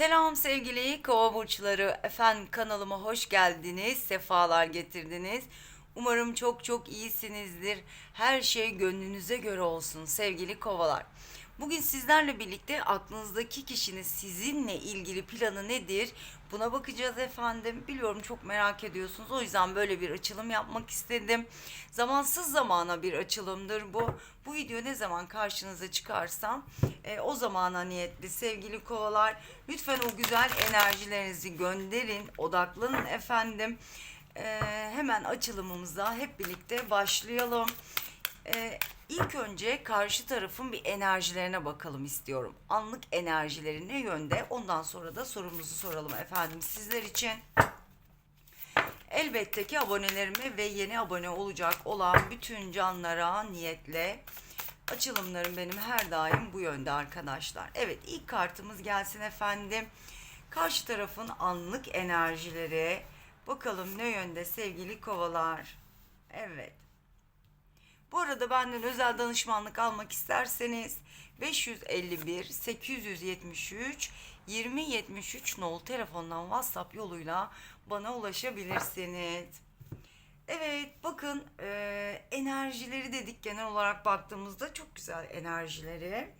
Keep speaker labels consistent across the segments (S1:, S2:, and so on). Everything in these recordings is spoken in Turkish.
S1: Selam sevgili kova burçları. Efendim kanalıma hoş geldiniz. Sefalar getirdiniz. Umarım çok çok iyisinizdir. Her şey gönlünüze göre olsun sevgili kovalar. Bugün sizlerle birlikte aklınızdaki kişinin sizinle ilgili planı nedir? Buna bakacağız efendim. Biliyorum çok merak ediyorsunuz. O yüzden böyle bir açılım yapmak istedim. Zamansız zamana bir açılımdır bu. Bu video ne zaman karşınıza çıkarsam e, o zamana niyetli sevgili kovalar. Lütfen o güzel enerjilerinizi gönderin. Odaklanın efendim. E, hemen açılımımıza hep birlikte başlayalım. Ee, ilk önce karşı tarafın bir enerjilerine bakalım istiyorum. Anlık enerjileri ne yönde? Ondan sonra da sorumuzu soralım efendim sizler için. Elbette ki abonelerime ve yeni abone olacak olan bütün canlara niyetle açılımlarım benim her daim bu yönde arkadaşlar. Evet ilk kartımız gelsin efendim. Karşı tarafın anlık enerjileri. Bakalım ne yönde sevgili kovalar. Evet. Bu arada benden özel danışmanlık almak isterseniz 551 873 2073 nol telefondan WhatsApp yoluyla bana ulaşabilirsiniz. Evet bakın e, enerjileri dedik genel olarak baktığımızda çok güzel enerjileri.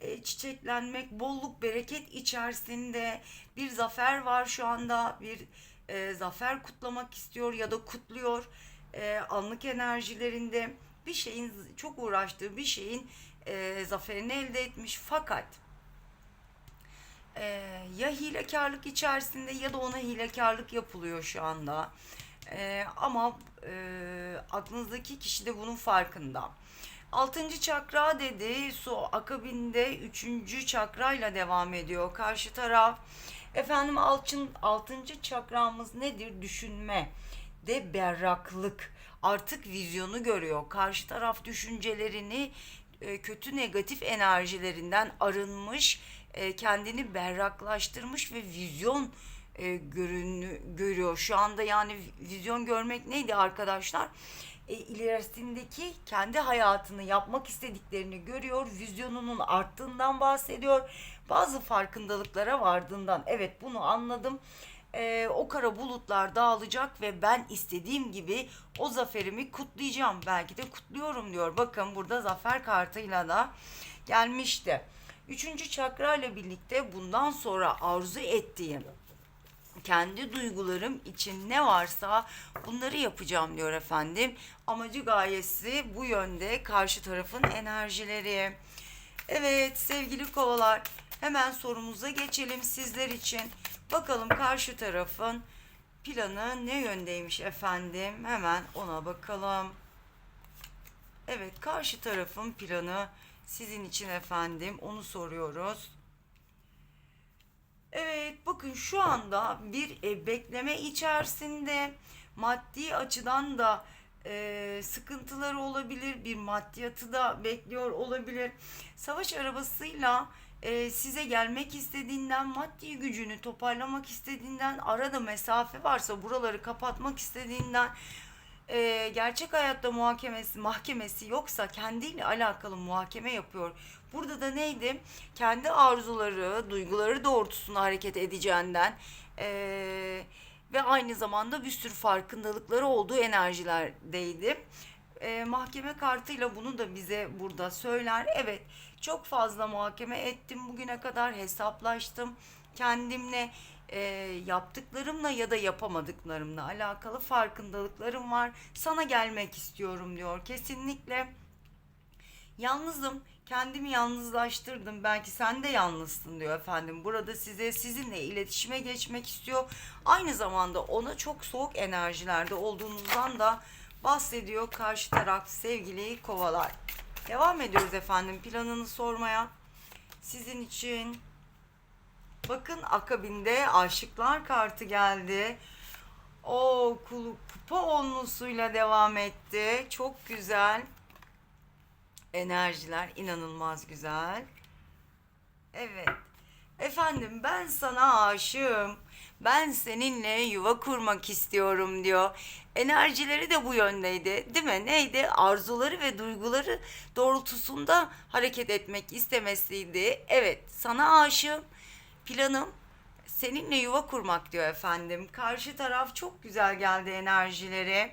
S1: E, çiçeklenmek, bolluk, bereket içerisinde bir zafer var şu anda. Bir e, zafer kutlamak istiyor ya da kutluyor. E, anlık enerjilerinde bir şeyin çok uğraştığı bir şeyin e, zaferini elde etmiş fakat e, ya hilekarlık içerisinde ya da ona hilekarlık yapılıyor şu anda. E, ama e, aklınızdaki kişi de bunun farkında. Altıncı çakra dedi. Su akabinde üçüncü çakrayla devam ediyor. Karşı taraf. Efendim altın, altıncı çakramız nedir? Düşünme de berraklık. Artık vizyonu görüyor. Karşı taraf düşüncelerini e, kötü negatif enerjilerinden arınmış, e, kendini berraklaştırmış ve vizyon e, görünü, görüyor. Şu anda yani vizyon görmek neydi arkadaşlar? E, ilerisindeki kendi hayatını yapmak istediklerini görüyor. Vizyonunun arttığından bahsediyor. Bazı farkındalıklara vardığından. Evet bunu anladım. E, o kara bulutlar dağılacak ve ben istediğim gibi o zaferimi kutlayacağım. Belki de kutluyorum diyor. Bakın burada zafer kartıyla da gelmişti. Üçüncü çakra ile birlikte bundan sonra arzu ettiğim kendi duygularım için ne varsa bunları yapacağım diyor efendim. Amacı gayesi bu yönde karşı tarafın enerjileri. Evet sevgili kovalar hemen sorumuza geçelim sizler için. Bakalım karşı tarafın planı ne yöndeymiş efendim. Hemen ona bakalım. Evet karşı tarafın planı sizin için efendim onu soruyoruz. Evet bakın şu anda bir e, bekleme içerisinde maddi açıdan da e, sıkıntıları olabilir. Bir maddiyatı da bekliyor olabilir. Savaş arabasıyla e, size gelmek istediğinden, maddi gücünü toparlamak istediğinden, arada mesafe varsa buraları kapatmak istediğinden, e, gerçek hayatta muhakemesi, mahkemesi yoksa kendiyle alakalı muhakeme yapıyor. Burada da neydi? Kendi arzuları, duyguları doğrultusunda hareket edeceğinden e, ve aynı zamanda bir sürü farkındalıkları olduğu enerjilerdeydi. E, mahkeme kartıyla bunu da bize burada söyler. Evet, çok fazla muhakeme ettim bugüne kadar hesaplaştım kendimle e, yaptıklarımla ya da yapamadıklarımla alakalı farkındalıklarım var. Sana gelmek istiyorum diyor. Kesinlikle yalnızım. Kendimi yalnızlaştırdım. Belki sen de yalnızsın diyor efendim. Burada size sizinle iletişime geçmek istiyor. Aynı zamanda ona çok soğuk enerjilerde olduğunuzdan da bahsediyor karşı taraf sevgili kovalar. Devam ediyoruz efendim planını sormaya. Sizin için bakın akabinde aşıklar kartı geldi. O kupa onlusuyla devam etti. Çok güzel. Enerjiler inanılmaz güzel. Evet. Efendim ben sana aşığım. Ben seninle yuva kurmak istiyorum diyor. Enerjileri de bu yöndeydi değil mi? Neydi? Arzuları ve duyguları doğrultusunda hareket etmek istemesiydi. Evet sana aşığım. Planım seninle yuva kurmak diyor efendim. Karşı taraf çok güzel geldi enerjileri.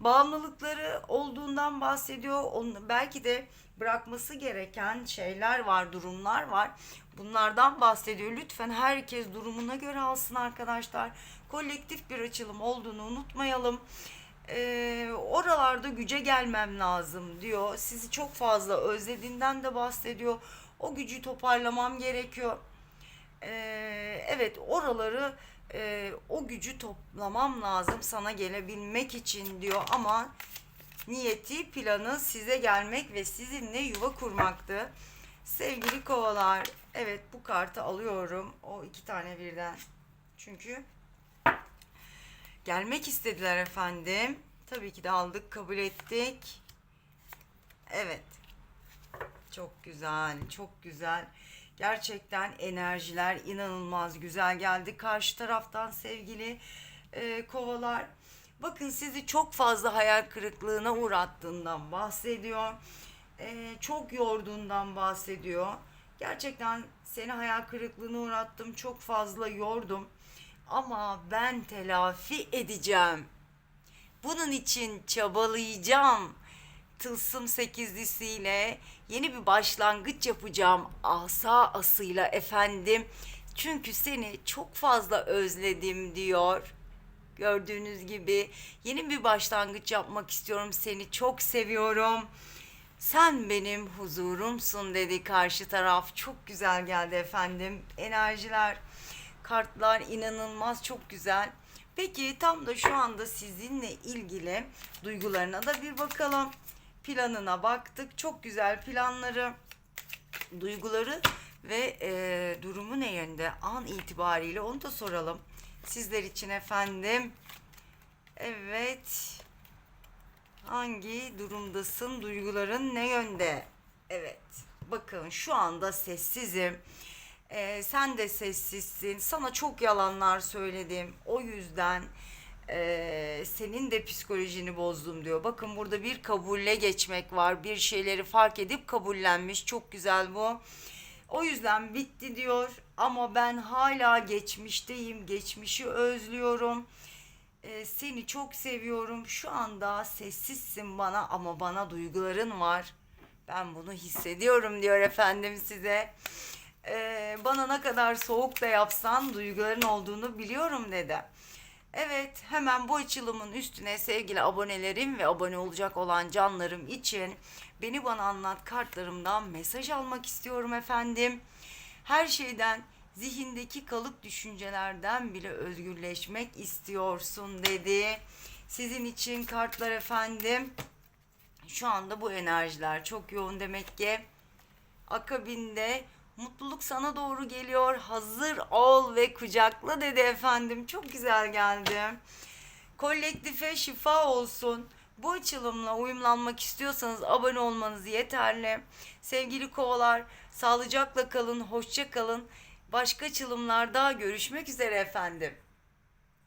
S1: Bağımlılıkları olduğundan bahsediyor. Onun, belki de bırakması gereken şeyler var, durumlar var. Bunlardan bahsediyor. Lütfen herkes durumuna göre alsın arkadaşlar. Kolektif bir açılım olduğunu unutmayalım. Ee, oralarda güce gelmem lazım diyor. Sizi çok fazla özlediğinden de bahsediyor. O gücü toparlamam gerekiyor. Ee, evet oraları e, o gücü toplamam lazım sana gelebilmek için diyor ama niyeti planı size gelmek ve sizinle yuva kurmaktı. Sevgili kovalar evet bu kartı alıyorum o iki tane birden çünkü gelmek istediler efendim. Tabii ki de aldık kabul ettik. Evet çok güzel, çok güzel. Gerçekten enerjiler inanılmaz güzel geldi. Karşı taraftan sevgili e, kovalar. Bakın sizi çok fazla hayal kırıklığına uğrattığından bahsediyor. E, çok yorduğundan bahsediyor. Gerçekten seni hayal kırıklığına uğrattım. Çok fazla yordum. Ama ben telafi edeceğim. Bunun için çabalayacağım. Tılsım sekizlisiyle yeni bir başlangıç yapacağım asa asıyla efendim. Çünkü seni çok fazla özledim diyor. Gördüğünüz gibi yeni bir başlangıç yapmak istiyorum. Seni çok seviyorum. Sen benim huzurumsun dedi karşı taraf. Çok güzel geldi efendim. Enerjiler, kartlar inanılmaz çok güzel. Peki tam da şu anda sizinle ilgili duygularına da bir bakalım. Planına baktık. Çok güzel planları, duyguları ve e, durumu ne yönde an itibariyle onu da soralım. Sizler için efendim. Evet. Hangi durumdasın? Duyguların ne yönde? Evet. Bakın şu anda sessizim. Ee, sen de sessizsin. Sana çok yalanlar söyledim. O yüzden ee, senin de psikolojini bozdum diyor. Bakın burada bir kabulle geçmek var. Bir şeyleri fark edip kabullenmiş. Çok güzel bu. O yüzden bitti diyor. Ama ben hala geçmişteyim. Geçmişi özlüyorum. Ee, seni çok seviyorum. Şu anda sessizsin bana ama bana duyguların var. Ben bunu hissediyorum diyor efendim size. Ee, bana ne kadar soğuk da yapsan duyguların olduğunu biliyorum dedi. Evet hemen bu açılımın üstüne sevgili abonelerim ve abone olacak olan canlarım için beni bana anlat kartlarımdan mesaj almak istiyorum efendim. Her şeyden zihindeki kalıp düşüncelerden bile özgürleşmek istiyorsun dedi. Sizin için kartlar efendim. Şu anda bu enerjiler çok yoğun demek ki. Akabinde mutluluk sana doğru geliyor. Hazır ol ve kucakla dedi efendim. Çok güzel geldi. Kolektife şifa olsun. Bu açılımla uyumlanmak istiyorsanız abone olmanız yeterli. Sevgili kovalar, sağlıcakla kalın, hoşça kalın. Başka açılımlarda görüşmek üzere efendim.